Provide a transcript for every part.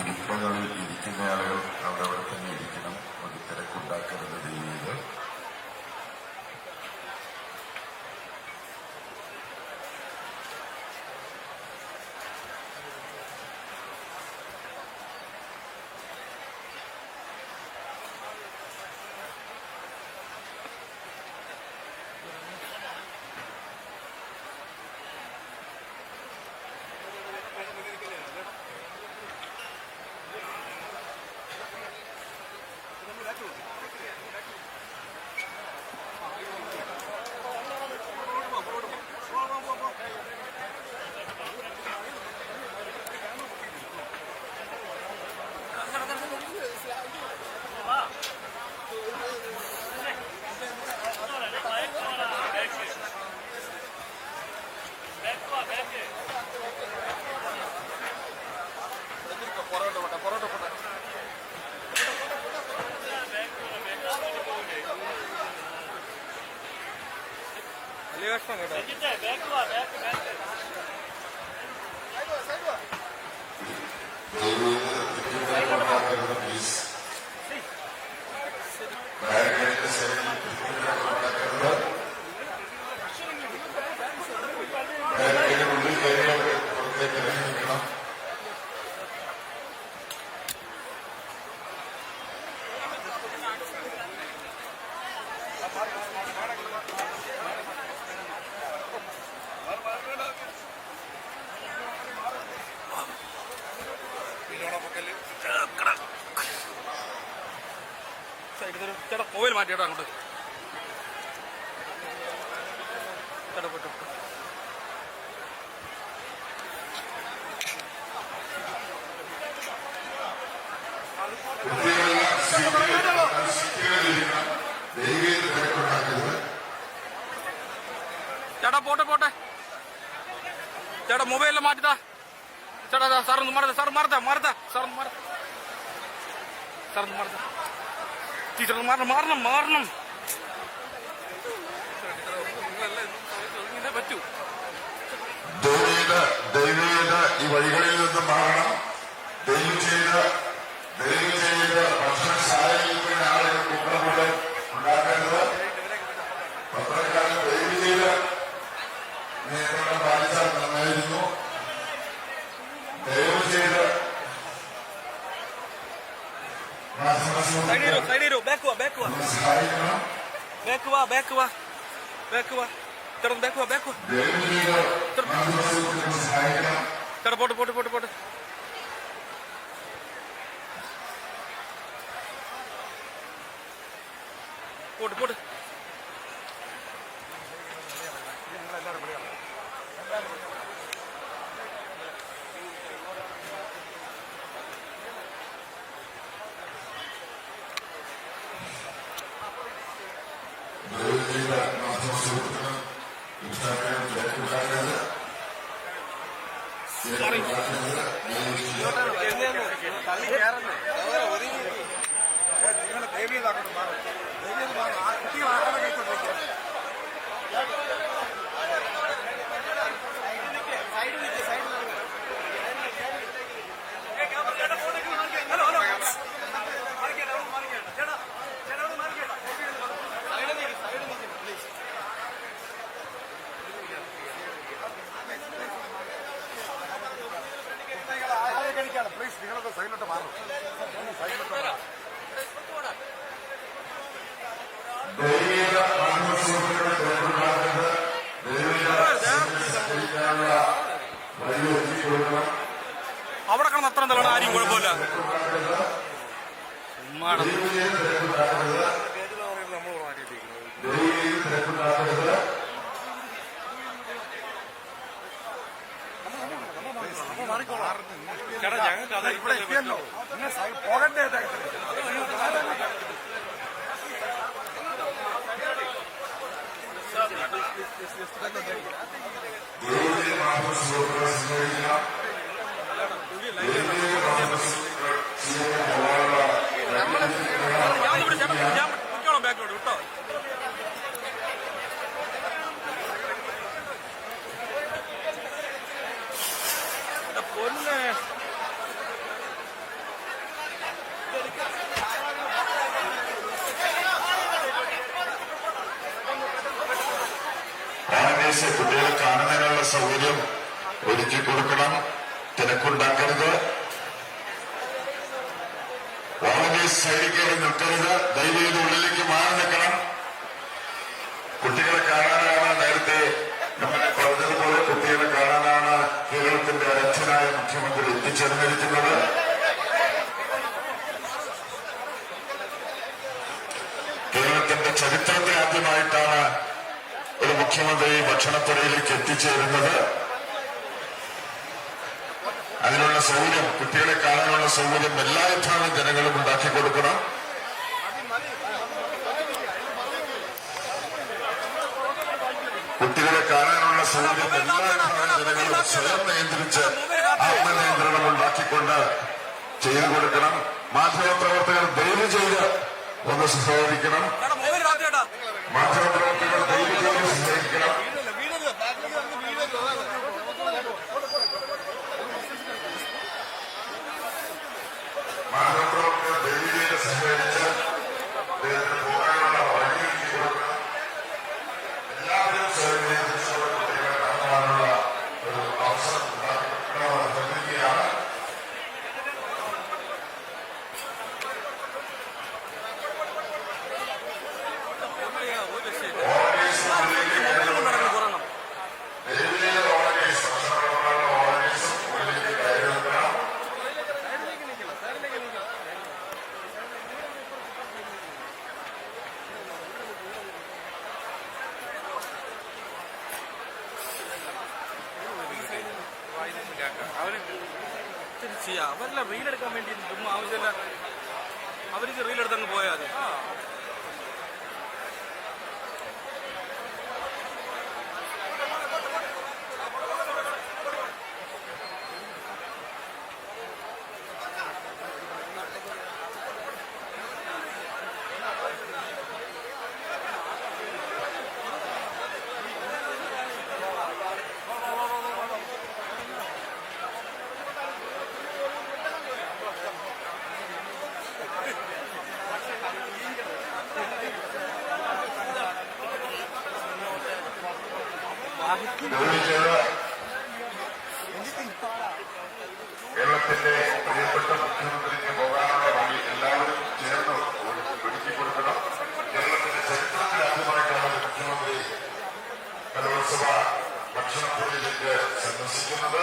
ഇരിപ്പുകളിൽ ഇരിക്കുന്ന ആളുകൾ അവിടെ അവിടെ തന്നെ ഇരിക്കണം ഒരു തിരക്കുണ്ടാക്കരുത് ദൈവീത് Thank you. ചേട്ടാ മൊബൈൽ മാറ്റി ചേട്ടാ അങ്ങോട്ട്. ചേട്ടാ പോട്ടെ പോട്ടെ. ചേട്ടാ മൊബൈലിൽ മാറ്റിതാ. ചേട്ടാ സാറൊന്ന് മാറത്തെ സാർ മാറത്തെ മാറത്തെ സാറൊന്ന് ഒന്ന് സാറൊന്ന് മാറത്തെ ടീച്ചർ മാറണം മാറണം മാറണം. പറ്റൂ ദൈവീത് ഈ വഴികളിൽ നിന്ന് മാറണം. ദൈവം ചെയ്ത് ദൈവം ചെയ്ത് ഭക്ഷണശാലയിലിരിക്കുന്ന ആളുകൾ കൂട്ടമുണ്ട് ഉണ്ടാക്കരുത് പത്രക്കാരൻ ദൈവം ചെയ്ത് നിയന്ത്രണം പാലിച്ചാൽ നന്നായിരുന്നു ദയവ് ചെയ്ത് സൈഡ് ചെയ്തോ സൈഡ് ചെയ്തോ ബാക്ക് വാ ബാക്ക് വാ സഹായിക്കണം ബാക്ക് വാ ബാക്ക് വാ ബാക്ക് വാ പോട്ടെ പോട്ടെ പോട്ടെ പോട്ടെ പോട്ട് പോട്ട് അവിടെ കിടന്ന് അത്ര തള്ളണ ആരും കുഴപ്പമില്ല. ചേട്ടാ ഞങ്ങൾക്ക് അതെ ഇവിടെ പോകണ്ടേ സൈഡിൽ കയറി നിൽക്കരുത് ദയവേത് ഉള്ളിലേക്ക് മാറി നിൽക്കണം. കുട്ടികളെ കാണാനാണ് നേരത്തെ നമ്മൾ പറഞ്ഞതുപോലെ കുട്ടികളെ കാണാനാണ് കേരളത്തിന്റെ അധ്യക്ഷനായ മുഖ്യമന്ത്രി എത്തിച്ചേർന്നിരിക്കുന്നത്. കേരളത്തിന്റെ ചരിത്രത്തിൽ ആദ്യമായിട്ടാണ് ഒരു മുഖ്യമന്ത്രി ഭക്ഷണത്തുറയിലേക്ക് എത്തിച്ചേരുന്നത്. സൗകര്യം കുട്ടികളെ കാണാനുള്ള സൗകര്യം എല്ലാ വിഭാഗം ജനങ്ങളും ഉണ്ടാക്കി കൊടുക്കണം. കുട്ടികളെ കാണാനുള്ള സൗകര്യം എല്ലാ ജനങ്ങളും സ്വയം നിയന്ത്രിച്ച് ആത്മനിയന്ത്രണം ഉണ്ടാക്കിക്കൊണ്ട് ചെയ്തു കൊടുക്കണം. മാധ്യമപ്രവർത്തകർ ദയവ് ചെയ്ത് ഒന്ന് സഹകരിക്കണം. മാധ്യമ പ്രവർത്തകർ മാധ്യമപ്രവർത്തകർ ദയവ് ചെയ്ത് സഹകരിക്കണം മാധ്യമപ്രവർത്തകർ അവര് ഇത്തിരി ചെയ്യാം അവരെല്ലാം റീലെടുക്കാൻ വേണ്ടി ചുമ്മാ ആവശ്യമില്ല അവർക്ക് റീലെടുത്തങ്ങ് പോയാൽ കേരളത്തിന്റെ പ്രിയപ്പെട്ട മുഖ്യമന്ത്രിക്ക് പോകാനുള്ള വഴി എല്ലാവരും ചേർന്ന് ഒരു- ഒരുക്കി കൊടുക്കണം. കേരളത്തിന്റെ ചരിത്രത്തിൽ ആദ്യമായിട്ടാണ് മുഖ്യമന്ത്രി കലോത്സവ ഭക്ഷണപ്പുരയിലേക്ക് സന്ദർശിക്കുന്നത്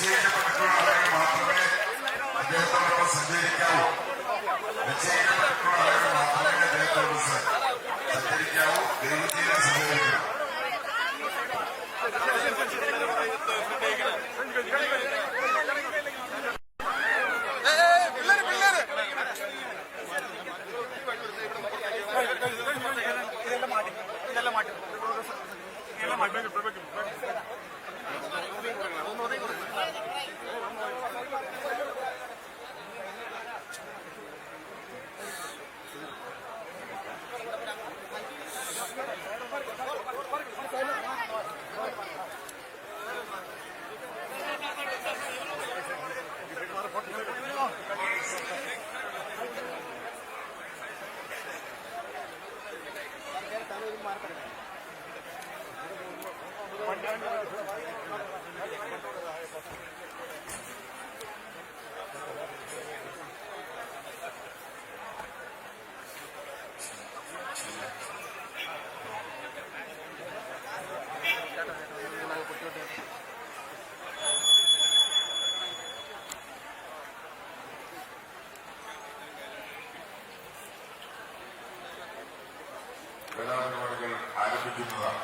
നിശ്ചയിക്കപ്പെട്ടിട്ടുള്ള ആളുകൾ മാത്രമേ അദ്ദേഹത്തോടൊപ്പം സഞ്ചരിക്കാവൂ നിശ്ചയിക്കപ്പെട്ടിട്ടുള്ള ആളുകൾ മാത്രമേ അദ്ദേഹത്തോട് സ- സഞ്ചരിക്കാവൂ ദയവ് വിള പരിപാടികൾ ആരംഭിക്കുന്നതാണ്.